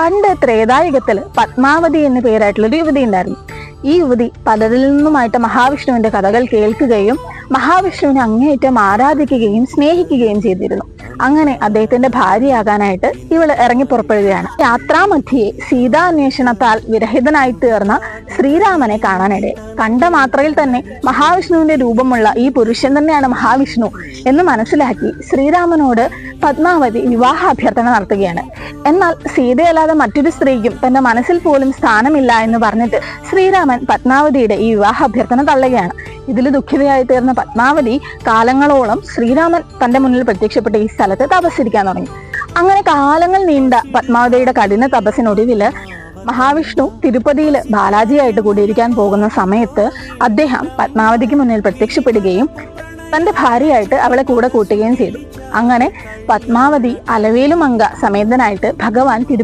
പണ്ട് ത്രേതായുഗത്തിൽ പത്മാവതി എന്ന പേരായിട്ടുള്ള ഒരു യുവതി ഉണ്ടായിരുന്നു. ഈ യുവതി പലരിൽ നിന്നുമായിട്ട് മഹാവിഷ്ണുവിന്റെ കഥകൾ കേൾക്കുകയും മഹാവിഷ്ണുവിനെ അങ്ങേയറ്റം ആരാധിക്കുകയും സ്നേഹിക്കുകയും ചെയ്തിരുന്നു. അങ്ങനെ അദ്ദേഹത്തിന്റെ ഭാര്യയാകാനായിട്ട് ഇവൾ ഇറങ്ങി പുറപ്പെടുകയാണ്. യാത്രാമധ്യേ സീതാന്വേഷണത്താൽ വിരഹിതനായി തീർന്ന ശ്രീരാമനെ കാണാനിടയായി. കണ്ട മാത്രയിൽ തന്നെ മഹാവിഷ്ണുവിന്റെ രൂപമുള്ള ഈ പുരുഷൻ തന്നെയാണ് മഹാവിഷ്ണു എന്ന് മനസ്സിലാക്കി ശ്രീരാമനോട് പത്മാവതി വിവാഹ അഭ്യർത്ഥന നടത്തുകയാണ്. എന്നാൽ സീതയല്ലാതെ മറ്റൊരു സ്ത്രീക്കും തന്റെ മനസ്സിൽ പോലും സ്ഥാനമില്ല എന്ന് പറഞ്ഞിട്ട് ശ്രീരാമൻ പത്മാവതിയുടെ ഈ വിവാഹ അഭ്യർത്ഥന തള്ളുകയാണ്. ഇതിൽ ദുഃഖിതയായി തീർന്ന പത്മാവതി കാലങ്ങളോളം ശ്രീരാമൻ തന്റെ മുന്നിൽ പ്രത്യക്ഷപ്പെട്ട ഈ സ്ഥലത്ത് തപസ്സിരിക്കാൻ തുടങ്ങി. അങ്ങനെ കാലങ്ങൾ നീണ്ട പത്മാവതിയുടെ കഠിന തപസ്സിനൊടുവിൽ മഹാവിഷ്ണു തിരുപ്പതിയിൽ ബാലാജിയായിട്ട് കൂടിയിരിക്കാൻ പോകുന്ന സമയത്ത് അദ്ദേഹം പത്മാവതിക്ക് മുന്നിൽ പ്രത്യക്ഷപ്പെടുകയും തന്റെ ഭാര്യയായിട്ട് അവളെ കൂടെ കൂട്ടുകയും ചെയ്തു. അങ്ങനെ പത്മാവതി അലവേലുമങ്ക സമേതനായിട്ട് ഭഗവാൻ തിരു